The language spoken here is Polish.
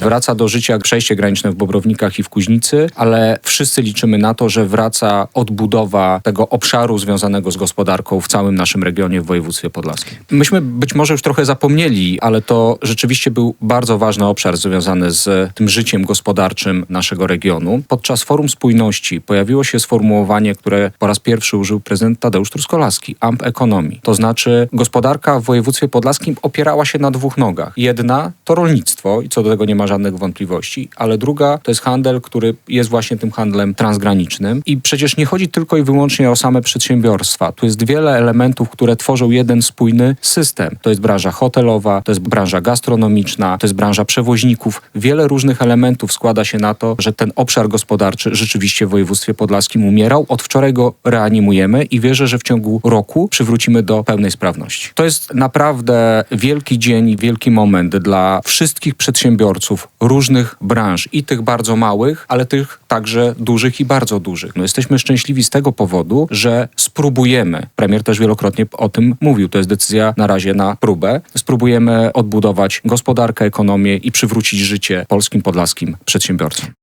Wraca do życia przejście graniczne w Bobrownikach i w Kuźnicy, ale wszyscy liczymy na to, że wraca odbudowa tego obszaru związanego z gospodarką w całym naszym regionie w województwie podlaskim. Myśmy być może już trochę zapomnieli, ale to rzeczywiście był bardzo ważny obszar związany z tym życiem gospodarczym naszego regionu. Podczas Forum Spójności pojawiło się sformułowanie, które po raz pierwszy użył prezydent Tadeusz Truskolaski, AMP ekonomii. To znaczy gospodarka w województwie podlaskim opierała się na dwóch nogach. Jedna to rolnictwo i co do tego nie ma żadnych wątpliwości, ale druga to jest handel, który jest właśnie tym handlem transgranicznym. I przecież nie chodzi tylko i wyłącznie o same przedsiębiorstwa. Tu jest wiele elementów, które tworzą jeden spójny system. To jest branża hotelowa, to jest branża gastronomiczna, to jest branża przewoźników. Wiele różnych elementów składa się na to, że ten obszar gospodarczy rzeczywiście w województwie podlaskim umierał. Od wczoraj go reanimujemy i wierzę, że w ciągu roku przywrócimy do pełnej sprawności. To jest naprawdę wielki dzień wielki moment dla wszystkich przedsiębiorców różnych branż i tych bardzo małych, ale tych także dużych i bardzo dużych. No, jesteśmy szczęśliwi z tego powodu, że spróbujemy, premier też wielokrotnie o tym mówił, to jest decyzja na razie na próbę, spróbujemy odbudować gospodarkę, ekonomię i przywrócić życie polskim, podlaskim przedsiębiorcom.